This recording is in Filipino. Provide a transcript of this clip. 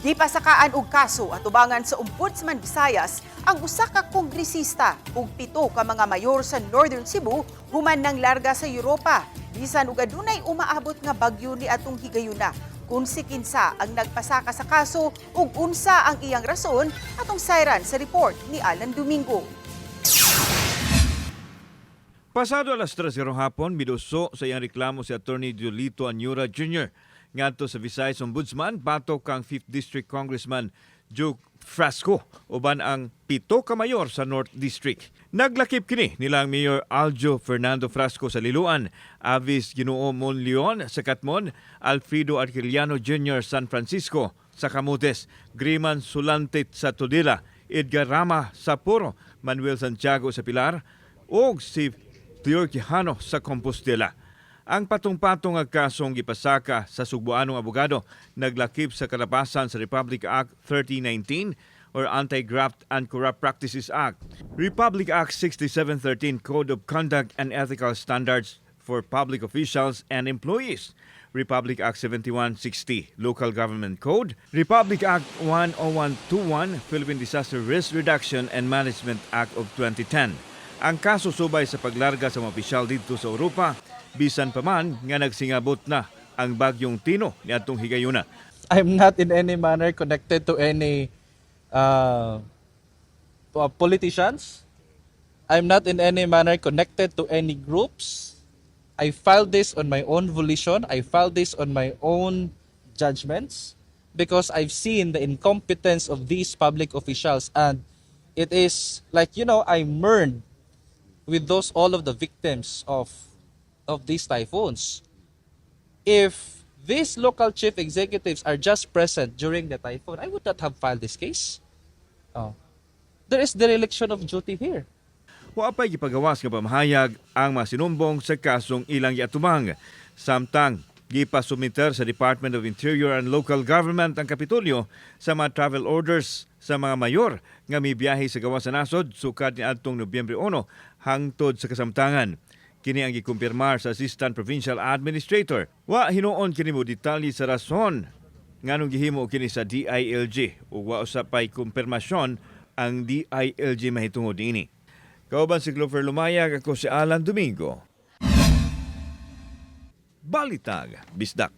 Gipasakaan og kaso at ubangan sa Ombudsman Visayas ang usa ka kongresista ug pito ka mga mayor sa Northern Cebu human nang larga sa Europa. Bisan ug adunay umaabot nga bagyo ni atong higayuna. Kung si kinsa ang nagpasaka sa kaso ug unsa ang iyang rason atong sayran sa report ni Alan Domingo. Pasado alas 3 hapon, miduso sa iyang reklamo si Attorney Julito Anyura Jr. ngadto sa Visayas Ombudsman batok kang 5th District Congressman Duke Frasco uban ang pito ka mayor sa North District. Naglakip kini nilang Mayor Aljo Fernando Frasco sa Liluan, Avis Ginoo Mon Leon sa Katmon, Alfredo Arquiliano Jr. San Francisco sa Camotes, Griman Sulantit sa Tudela, Edgar Rama sa Puro, Manuel Santiago sa Pilar, ug si Theo Quijano sa Compostela. Ang patong-patong nga kasong gipasaka sa Sugbuanong abogado naglakip sa kalapasan sa Republic Act 3019 or Anti-Graft and Corrupt Practices Act, Republic Act 6713 Code of Conduct and Ethical Standards for Public Officials and Employees, Republic Act 7160 Local Government Code, Republic Act 10121 Philippine Disaster Risk Reduction and Management Act of 2010. Ang kaso subay sa paglarga sa mga opisyal dito sa Europa, bisan pa man nga nagsingabot na ang bagyong Tino ni atong higayuna. I'm not in any manner connected to any uh, uh, politicians. I'm not in any manner connected to any groups. I filed this on my own volition. I filed this on my own judgments because I've seen the incompetence of these public officials and it is like you know I mourned with those all of the victims of of these typhoons if these local chief executives are just present during the typhoon, I would not have filed this case. Oh. There is dereliction of duty here. Wa pa'y gipagawas nga pamahayag ang masinumbong sa kasong ilang giatumang. Samtang gipasumiter sa Department of Interior and Local Government ang Kapitolyo sa mga travel orders sa mga mayor nga mibiyahe sa gawas sa nasod sukad ni adtong Nobyembre 1 hangtod sa kasamtangan. Kini ang gikumpirmar sa Assistant Provincial Administrator. Wa hinuon kini mo detalye sa rason nganong gihimo kini sa DILG ug wa usapay kumpirmasyon ang DILG mahitungod ini. Kauban si Clover Lumayag, ako si Alan Domingo. Balitag, Bisdak.